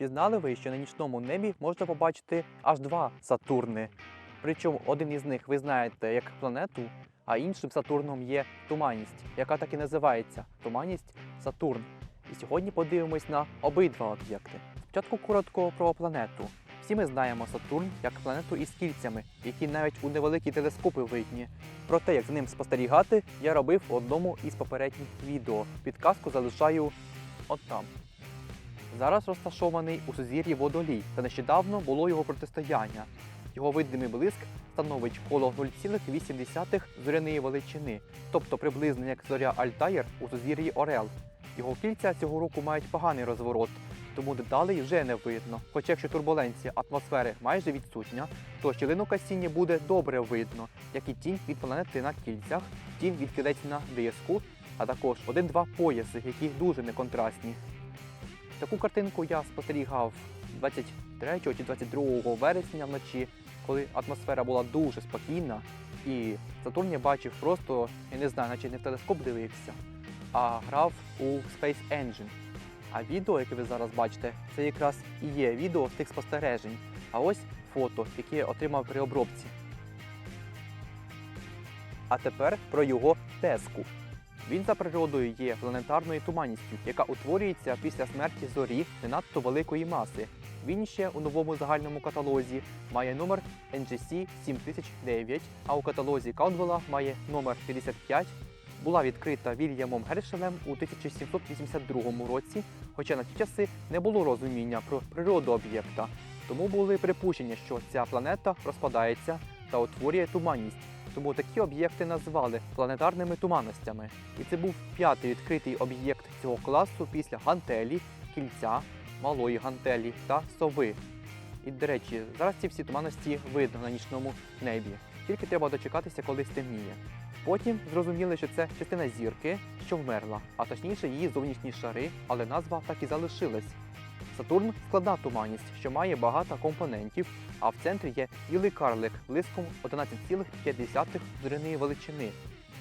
Чи знали ви, що на нічному небі можна побачити аж два Сатурни? Причому один із них ви знаєте як планету, а іншим Сатурном є туманність, яка так і називається туманність Сатурн. І сьогодні подивимось на обидва об'єкти. Спочатку коротко про планету. Всі ми знаємо Сатурн як планету із кільцями, які навіть у невеликі телескопи видні. Про те, як з ним спостерігати, я робив в одному із попередніх відео. Підказку залишаю от там. Зараз розташований у сузір'ї водолій, та нещодавно було його протистояння. Його видимий блиск становить коло 0,8 зоряної величини, тобто приблизно як зоря Альтаєр у сузір'ї Орел. Його кільця цього року мають поганий розворот, тому деталей вже не видно. Хоча якщо турбуленція атмосфери майже відсутня, то щілину касіння буде добре видно, як і тінь від планети на кільцях, тінь від кілець на диску, а також один-два пояси, які дуже неконтрастні. Таку картинку я спостерігав 23 чи 22 вересня вночі, коли атмосфера була дуже спокійна, і Сатурн я бачив просто, я не знаю, наче не в телескоп дивився, а грав у Space Engine. А відео, яке ви зараз бачите, це якраз і є відео з тих спостережень. А ось фото, яке я отримав при обробці. А тепер про його теску. Він за природою є планетарною туманністю, яка утворюється після смерті зорі не надто великої маси. Він ще у новому загальному каталозі має номер NGC 7009, а у каталозі Каудвелла має номер 55. Була відкрита Вільямом Гершелем у 1782 році, хоча на ті часи не було розуміння про природу об'єкта, тому були припущення, що ця планета розпадається та утворює туманність. Тому такі об'єкти назвали планетарними туманностями. І це був п'ятий відкритий об'єкт цього класу після гантелі, кільця, малої гантелі та сови. І, до речі, зараз ці всі туманності видно на нічному небі. Тільки треба дочекатися, коли стемніє. Потім зрозуміли, що це частина зірки, що вмерла, а точніше її зовнішні шари, але назва так і залишилась. Сатурн складна туманність, що має багато компонентів, а в центрі є білий карлик близьком 11,5 зоряної величини.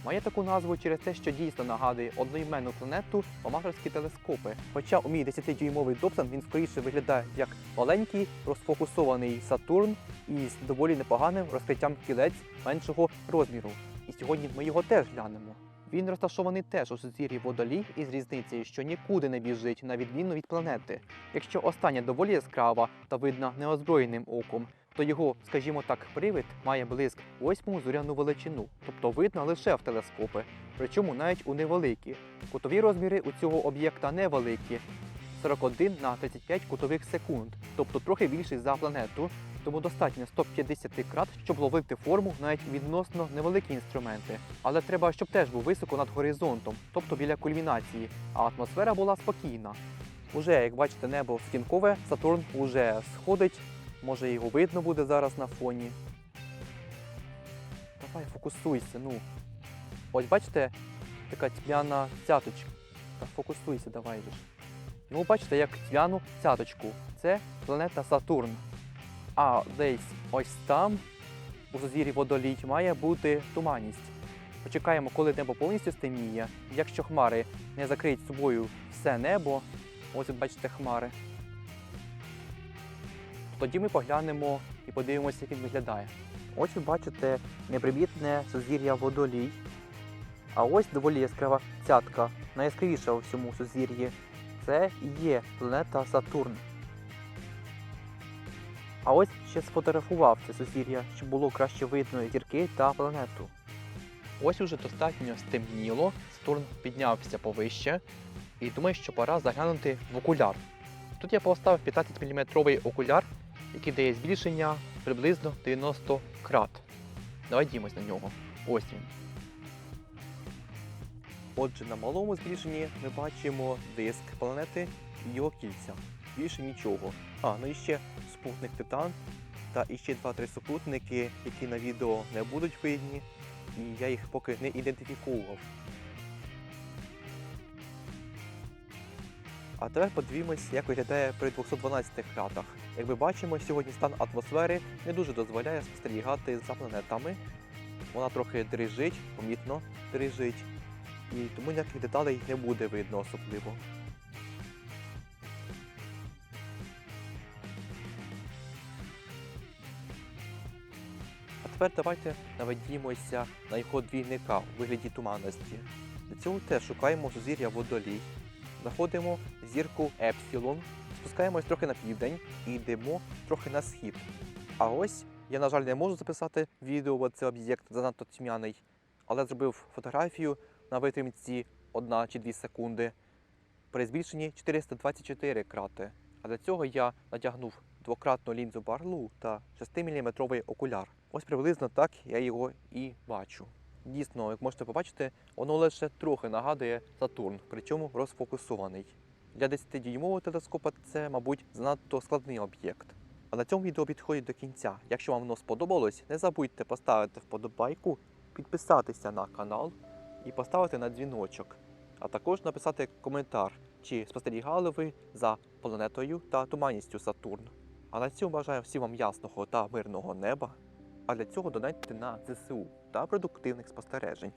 Має таку назву через те, що дійсно нагадує одноіменну планету аматорські телескопи. Хоча у мій 10-дюймовий Добсон він скоріше виглядає як маленький розфокусований Сатурн із доволі непоганим розкриттям кілець меншого розміру. І сьогодні ми його теж глянемо. Він розташований теж у сузір'ї водолій із різницею, що нікуди не біжить, на відміну від планети. Якщо остання доволі яскрава та видна неозброєним оком, то його, скажімо так, привид має блиск восьму зоряну величину, тобто видно лише в телескопи, причому навіть у невеликі. Кутові розміри у цього об'єкта невеликі 41 на 35 кутових секунд, тобто трохи більший за планету, тому достатньо 150 крат, щоб ловити форму навіть відносно невеликі інструменти. Але треба, щоб теж був високо над горизонтом, тобто біля кульмінації, а атмосфера була спокійна. Уже, як бачите, небо стінкове, Сатурн уже сходить, може його видно буде зараз на фоні. Давай, фокусуйся, ну. Ось бачите, така тьмяна цяточка. Та фокусуйся, давай же. Ну, бачите, як тьмяну цяточку. Це планета Сатурн. А десь ось там, у сузір'ї водолій, має бути туманність. Почекаємо, коли небо повністю стемніє. Якщо хмари не закриють собою все небо, ось от бачите хмари. Тоді ми поглянемо і подивимося, як він виглядає. Ось ви бачите непримітне сузір'я водолій. А ось доволі яскрава цятка, найяскравіша у всьому сузір'ї. Це і є планета Сатурн. А ось ще сфотографував це сузір'я, щоб було краще видно зірки та планету. Ось уже достатньо стемніло, Сатурн піднявся повище і думаю, що пора заглянути в окуляр. Тут я поставив 15-мм окуляр, який дає збільшення приблизно 90 крат. Давай дімось на нього. Ось він. Отже, на малому збільшенні ми бачимо диск планети і його кільця. Більше нічого. А, ну і ще супутник Титан та іще 2-3 супутники, які на відео не будуть видні, і я їх поки не ідентифікував. А тепер подивимось, як виглядає при 212 кратах. Як ми бачимо, сьогодні стан атмосфери не дуже дозволяє спостерігати за планетами. Вона трохи дрижить, помітно дрижить, і тому ніяких деталей не буде видно особливо. Тепер давайте наведімося на його двійника у вигляді туманності. Для цього теж шукаємо сузір'я водолій, знаходимо зірку Епсилон, спускаємось трохи на південь і йдемо трохи на схід. А ось я, на жаль, не можу записати відео, бо цей об'єкт занадто тьмяний, але зробив фотографію на витримці 1 чи 2 секунди при збільшенні 424 крати. А для цього я надягнув двократну лінзу Барлу та 6-мм окуляр. Ось приблизно так я його і бачу. Дійсно, як можете побачити, воно лише трохи нагадує Сатурн, причому розфокусований. Для 10-дюймового телескопа це, мабуть, занадто складний об'єкт. А на цьому відео підходить до кінця. Якщо вам воно сподобалось, не забудьте поставити вподобайку, підписатися на канал і поставити на дзвіночок, а також написати коментар, чи спостерігали ви за планетою та туманністю Сатурн. А на цьому бажаю всім вам ясного та мирного неба. А для цього донатьте на ЗСУ та продуктивних спостережень.